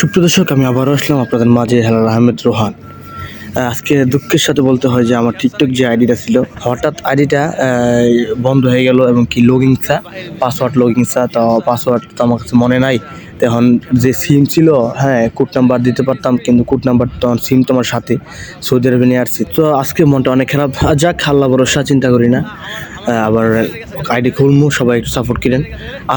সুপ্রদর্শক আমি আবারও আসলাম আপনাদের মাঝে, হেলাল আহমেদ রোহান। আজকে দুঃখের সাথে বলতে হয় যে আমার টিকটক যে আইডিটা ছিল, হঠাৎ আইডিটা বন্ধ হয়ে গেল এবং কি লগিংসা পাসওয়ার্ড লগিংসা তো পাসওয়ার্ড তো আমার কাছে মনে নাই। তখন যে সিম ছিল হ্যাঁ কোড নাম্বার দিতে পারতাম, কিন্তু কোড নাম্বার তখন সিম তোমার সাথে, সৌদি আরবে নিয়ে আসছি। তো আজকে মনটা অনেক খারাপ। যাক খাল্লা ভরসা, চিন্তা করি না। আবার আইডি খুলমু, সবাই একটু সাপোর্ট করেন।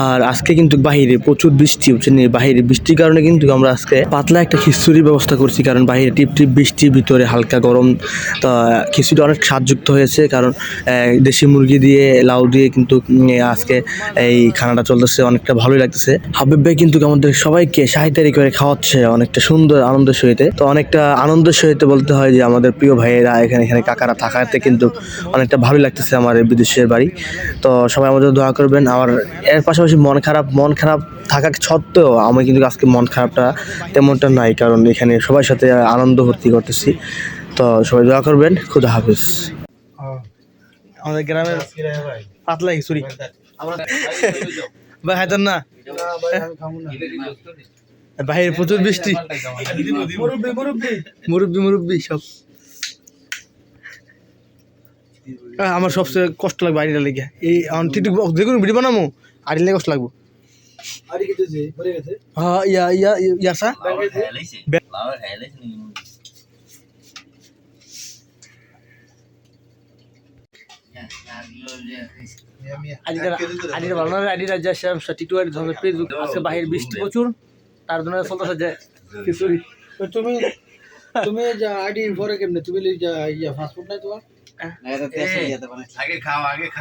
আর আজকে কিন্তু বাহিরে প্রচুর বৃষ্টি হচ্ছে বাহিরে বৃষ্টির কারণে কিন্তু আমরা আজকে পাতলা একটা খিচুড়ির ব্যবস্থা করছি, কারণ বাইরে টিপ টিপ বৃষ্টি ভিতরে হালকা গরম। তো খিচুড়ি অনেক স্বাদযুক্ত হয়েছে, কারণ দেশি মুরগি দিয়ে, লাউ দিয়ে কিন্তু আজকে এই খানাটা চলতেছে, অনেকটা ভালোই লাগতেছে। হাবিব ভাই কিন্তু আমাদের সবাইকে সাহিত্যারি করে খাওয়াচ্ছে, অনেকটা সুন্দর আনন্দের সহিতে। তো অনেকটা আনন্দের সহিতে বলতে হয় যে, আমাদের প্রিয় ভাইয়েরা এখানে এখানে কাকারা থাকাতে কিন্তু অনেকটা ভালোই লাগতেছে আমার বিদেশের বাড়ি। তো সবাই আমাদের দোয়া করবেন। আর এর পাশাপাশি মন খারাপ মন খারাপ থাকা সত্ত্বেও আমি কিন্তু আজকে মন খারাপটা তেমনটা নাই কারণ এখানে সবার সাথে আনন্দ ভর্তি করতেছি। তো সবাই দোয়া করবেন খুদা হাফিজ। আমাদের গ্রামের পাতলা খিচুড়ি ভাই হাইতেন না। বাইরে প্রচুর বৃষ্টি। মুরব্বি মুরব্বি। সব। আহ, আমার সবচেয়ে কষ্ট লাগবে আড়িটা লেগে। এই টিটুক দেখুন ভিডিও বানামো আড়ি লেগে কষ্ট লাগবো। হ্যাঁ ইয়া ইয়া ইয়া সা আড়িটা আড়িটা ভালো না আড়িটা যা শ্যাম টিটু আড়ি ধরনের ফেসবুক আজকে বাইরে বৃষ্টি প্রচুর তার জন্য চলতেছে যে তুমি তুমি যা আইডি পরে কেমনে? তুমি যা ইয়া ফাস্টফুড নাই তোমার? আগে খাও আগে খাও।